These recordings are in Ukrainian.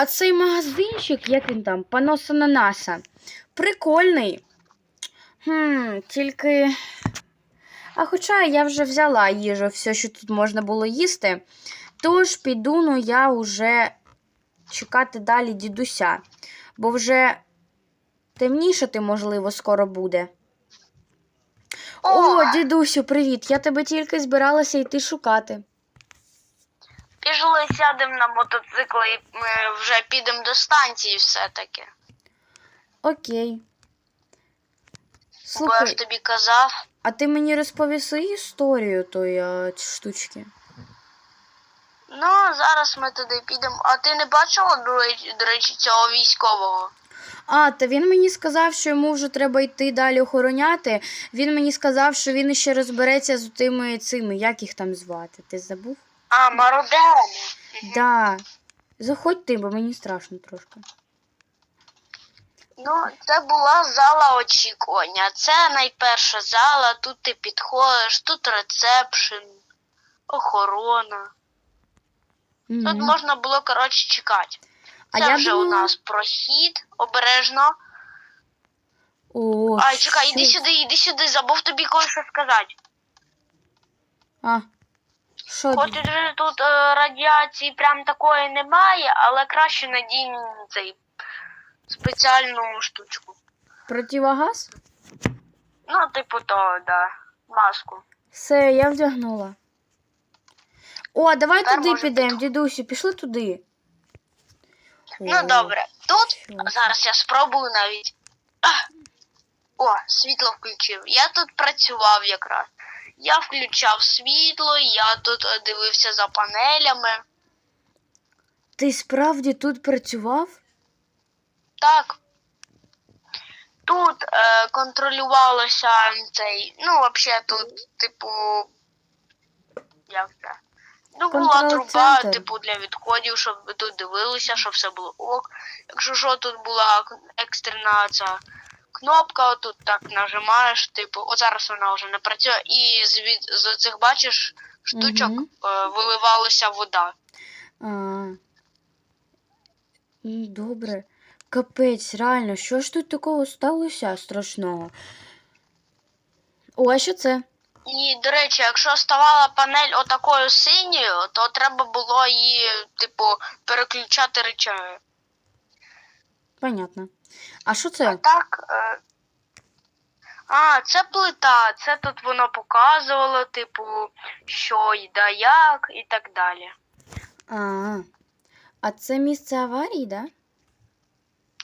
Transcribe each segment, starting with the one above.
а цей магазинчик, як він там, Панос Ананаса, прикольний. Хм, тільки. А хоча я вже взяла їжу, все, що тут можна було їсти. Тож піду ну я вже чекати далі дідуся, бо вже темнішати, можливо, скоро буде. О, дідусю, привіт! Я тебе тільки збиралася йти шукати. Пішли сядемо на мотоцикл і ми вже підемо до станції все-таки. Окей. Бо я ж тобі казав. а ти мені розповіси історію тої а, штучки? Ну, зараз ми туди підемо. А ти не бачила, до речі, до речі, цього військового? А, та він мені сказав, що йому вже треба йти далі охороняти. Він мені сказав, що він ще розбереться з тими цими, як їх там звати. Ти забув? А, мародерами. Да. Заходь ти, бо мені страшно трошки. Ну, це була зала очікування. Це найперша зала, тут ти підходиш, тут рецепшн, охорона. Тут Мгм. можна було, коротше, чекати. А Це я вже у нас прохід, обережно. О, Ай, чекай, іди сюди, іди сюди, забув тобі кое-що сказати. А. Що? Хоч ти? тут е, радіації прям такої немає, але краще надій цей спеціальну штучку. Противогаз? Ну, типу того, да. Маску. Все, я вдягнула. О, давай Тепер туди можна підемо, дідусю, пішли туди. Ну О, добре, тут що? зараз я спробую навіть. А! О, світло включив. Я тут працював якраз. Я включав світло, я тут е, дивився за панелями. Ти справді тут працював? Так. Тут е, контролювалося цей, ну, взагалі тут, типу, як це? Ну, була Контрол-центр. труба, типу, для відходів, щоб ви тут дивилися, щоб все було ок. Якщо що, тут була екстрена ця кнопка, тут так нажимаєш, типу, от зараз вона вже не працює, і звід, з цих, бачиш, штучок Мгм. е, виливалася вода. А. Ну, Добре. Капець, реально, що ж тут такого сталося страшного? О, а що це? І, до речі, якщо ставала панель отакою синьою, то треба було її, типу, переключати речами. Понятно. А що А це? так. Е... А, це плита. Це тут воно показувало, типу, що і да як, і так далі. А, а це місце аварії, да?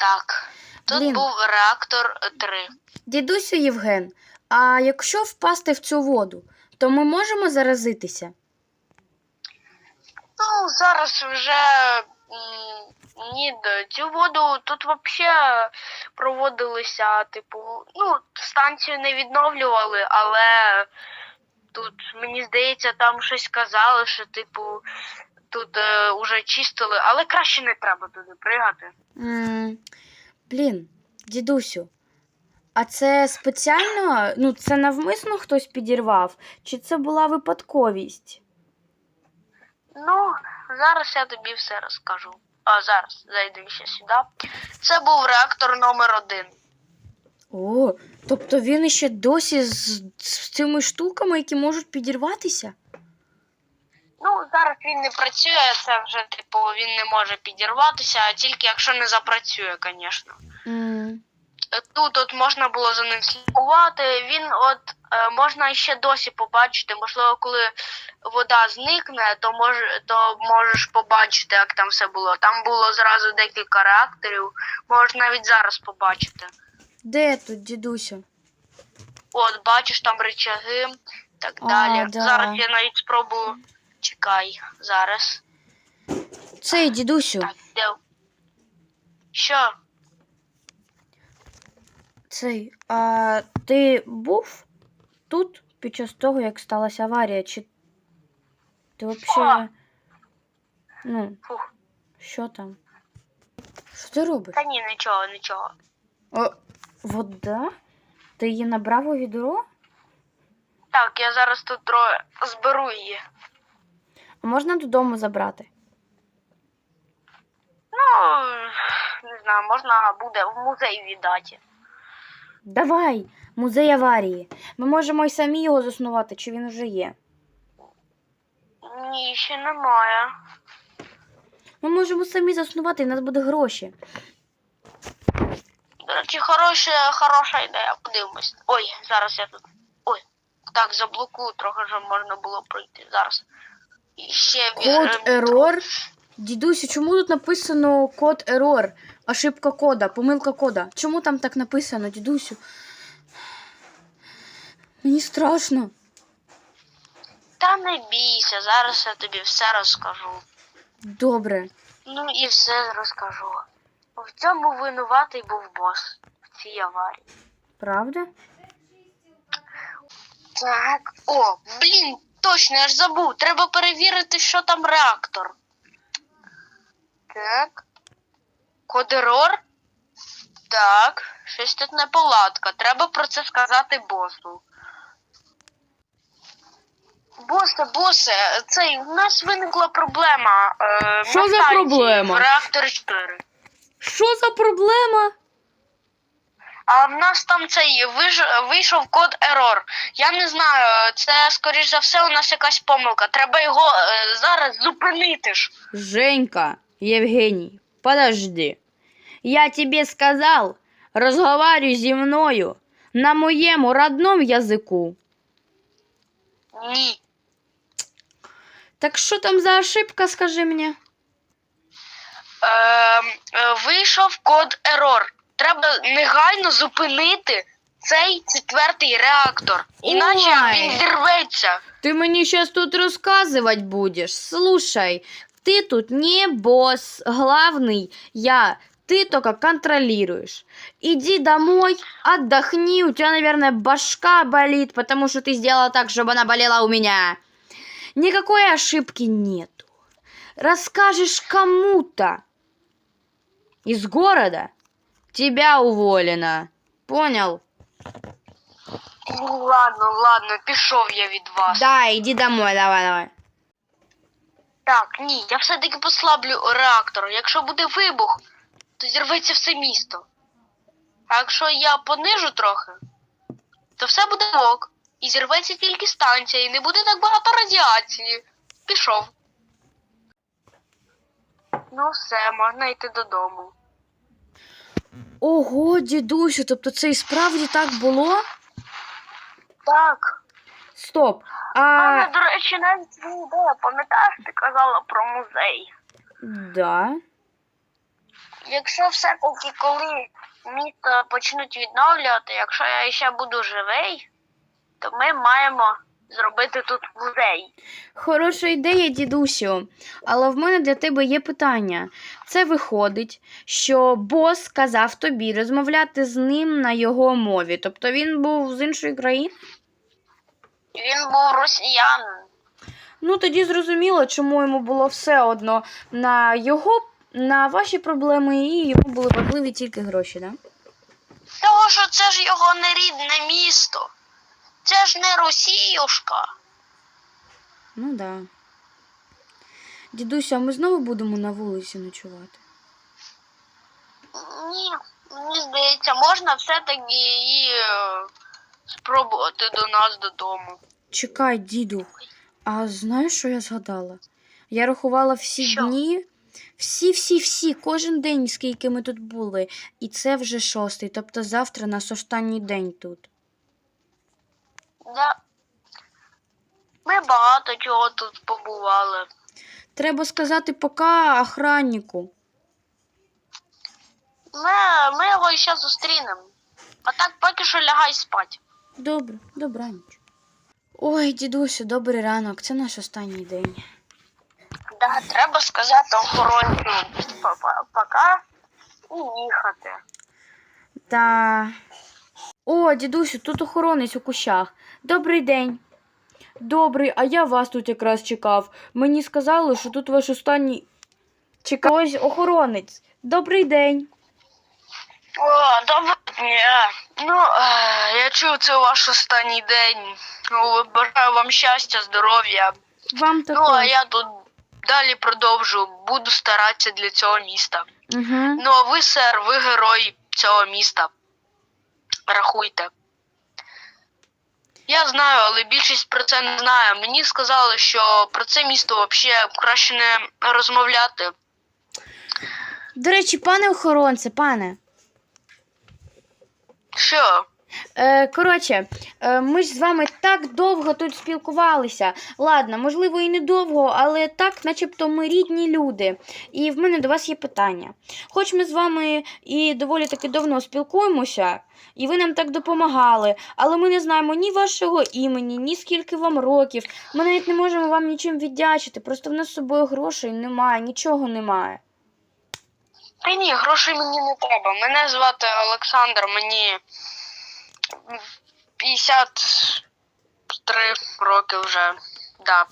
Так. Тут Блін. був реактор 3. Дідусю Євген, а якщо впасти в цю воду, то ми можемо заразитися? Ну, зараз вже ні, цю воду тут взагалі проводилися, типу, ну, станцію не відновлювали, але тут, мені здається, там щось казали, що, типу, тут е, уже чистили, але краще не треба туди пригати. м блін, дідусю, а це спеціально, ну, це навмисно хтось підірвав, чи це була випадковість? Ну, зараз я тобі все розкажу. А зараз зайду ще сюди. Це був реактор номер один. О, тобто він іще досі з, з цими штуками, які можуть підірватися? Ну, зараз він не працює, це вже, типу, він не може підірватися, а тільки якщо не запрацює, звісно. М, Тут от можна було за ним слідкувати. Він от е, можна ще досі побачити. Можливо, коли вода зникне, то може то можеш побачити, як там все було. Там було зразу декілька реакторів, можеш навіть зараз побачити. Де тут, дідусю? От, бачиш там речаги так А, далі. да. Зараз я навіть спробую. Чекай, зараз. Цей дідусю, Так, де? Що? Цей, а ти був тут під час того, як сталася аварія? Чи ти взагалі. Ну, Фух. що там? Що ти робиш? Та ні, нічого, нічого. О, вода? Ти її набрав у відро? Так, я зараз тут троє зберу її. А можна додому забрати? Ну, не знаю, можна буде в музей віддати. Давай, музей аварії. Ми можемо й самі його заснувати, чи він вже є. Ні, ще немає. Ми можемо самі заснувати, і в нас буде гроші. До речі, хороша, хороша ідея. Подивимось. Ой, зараз я тут. Ой, так, заблокую трохи, щоб можна було пройти. Зараз. І ще Код ві- ерор. Дідусю, чому тут написано код ерор? Ошибка кода, помилка кода. Чому там так написано, дідусю? Мені страшно. Та не бійся, зараз я тобі все розкажу. Добре. Ну і все розкажу. В цьому винуватий був бос в цій аварії. Правда? Так. О, блін, точно, я ж забув. Треба перевірити, що там реактор. Так. Кодерор? Так, щось тут неполадка. Треба про це сказати босу. Босе, босе, цей, у нас виникла проблема. Е, Що на за станції проблема? В реакторі 4. Що за проблема? А в нас там цей вийшов код error. Я не знаю, це скоріш за все у нас якась помилка. Треба його е, зараз зупинити ж. Женька, Евгений, подожди. Я тебе сказал, разговаривай зі мною на моєму родном язику. Ні. Так що там за ошибка, скажи мені? Е, е, вийшов код error. Треба негайно зупинити цей четвертий реактор. Іначе Ой. він зірветься. Ты мне сейчас тут рассказывать будешь. Слушай, ты тут не босс, главный я. Ты только контролируешь. Иди домой, отдохни. У тебя, наверное, башка болит, потому что ты сделала так, чтобы она болела у меня. Никакой ошибки нету. Расскажешь кому-то из города, тебя уволено. Понял? Ну ладно, ладно, пішов я від вас. Да, иди домой, давай, давай. Так, ні, я все-таки послаблю реактор. Якщо буде вибух, то зірветься все місто. А якщо я понижу трохи, то все буде ок. І зірветься тільки станція, і не буде так багато радіації. Пішов. Ну все, можна йти додому. Ого, дідусю, тобто це і справді так було? Так. Стоп. А, А. до речі, навіть є ідея, пам'ятаєш, ти казала про музей. Да. Якщо все-таки коли місто почнуть відновлювати, якщо я ще буду живий, то ми маємо зробити тут музей. Хороша ідея, дідусю. Але в мене для тебе є питання. Це виходить, що бос сказав тобі розмовляти з ним на його мові. Тобто він був з іншої країни? Він був росіянин. Ну тоді зрозуміло, чому йому було все одно на його, на ваші проблеми, і йому були важливі тільки гроші, да? Того, що це ж його не рідне місто. Це ж не Росіюшка. Ну да. Дідусю, а ми знову будемо на вулиці ночувати. Ні, мені здається, можна все-таки і е, спробувати до нас додому. Чекай, діду, а знаєш, що я згадала? Я рахувала всі Що? дні, всі, всі, всі, кожен день, скільки ми тут були. І це вже шостий, тобто завтра наш останній день тут. Да. Ми багато чого тут побували. Треба сказати пока охраннику. Ми, ми його ще зустрінемо. А так поки що лягай спать. Добре, добраніч. Ой, дідусю, добрий ранок, це наш останній день. Да, треба сказати охоронцю пока і їхати. Та. О, дідусю, тут охоронець у кущах. Добрий день. Добрий, а я вас тут якраз чекав. Мені сказали, що тут ваш останній. Чекав. Ось охоронець. Добрий день. О, доброго дня. Ну, е, я чув, це ваш останній день. Ну, Бажаю вам щастя, здоров'я. Вам Ну, а я тут далі продовжу. Буду старатися для цього міста. Угу. Ну, а ви, сер, ви герой цього міста. Рахуйте. Я знаю, але більшість про це не знає. Мені сказали, що про це місто взагалі краще не розмовляти. До речі, пане охоронце, пане. Що? Е, коротше, е, ми ж з вами так довго тут спілкувалися. Ладно, можливо, і не довго, але так, начебто, ми рідні люди. І в мене до вас є питання. Хоч ми з вами і доволі таки давно спілкуємося, і ви нам так допомагали, але ми не знаємо ні вашого імені, ні скільки вам років. Ми навіть не можемо вам нічим віддячити. Просто в нас з собою грошей немає, нічого немає. Та ні, грошей мені не треба. Мене звати Олександр, мені 53 роки вже. Да.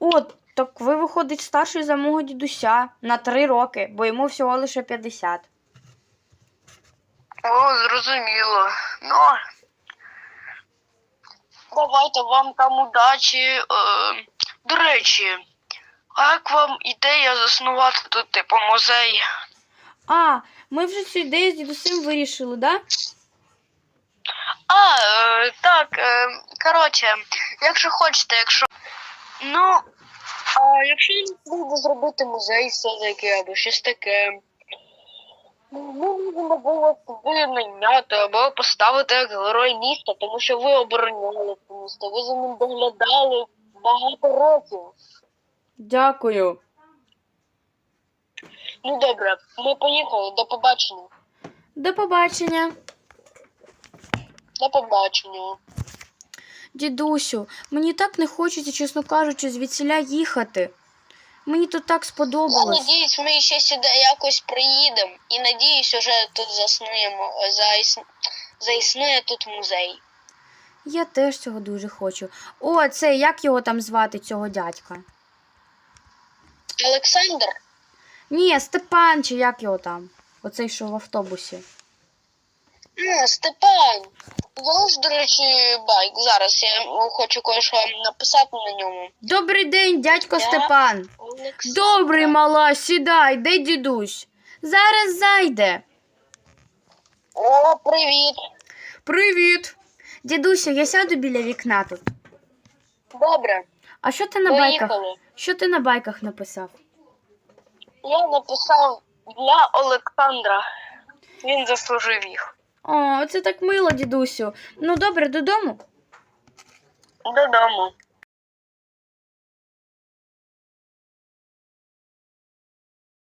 О, так ви виходить старший за мого дідуся на три роки, бо йому всього лише 50. О, зрозуміло. Ну. Давайте вам там удачі. Е, до речі, як вам ідея заснувати тут, типу, музей? А, ми вже цю ідею з дідусем вирішили, да? А, е, так, е, коротше, якщо хочете, якщо. Ну, а якщо не буде зробити музей все-таки або щось таке. ну, Ми можемо було ви найняти або поставити як герой міста, тому що ви обороняли це місто, ви за ним доглядали багато років. Дякую. Ну добре, ми поїхали, до побачення. До побачення. До побачення. Дідусю, мені так не хочеться, чесно кажучи, звідсіля їхати. Мені тут так Я сподобалось. надіюсь, ми ще сюди якось приїдемо і надіюсь, уже тут заснуємо, заіс... заіснує тут музей. Я теж цього дуже хочу. О, це як його там звати, цього дядька? Олександр, Ні, Степан, чи як його там? Оцей, що в автобусі. ну, Степан. Я до речі, байк. Зараз я хочу кое-що написати на ньому. Добрий день, дядько Я- Степан. Олександр. Добрий, мала, сідай, де дідусь? Зараз зайде. О, привіт. Привіт. Дідусю, я сяду біля вікна тут. Добре, А що ти на байках? поїхали. Що ти на байках написав? Я написав для Олександра. Він заслужив їх. О, це так мило, дідусю. Ну добре, додому. Додому.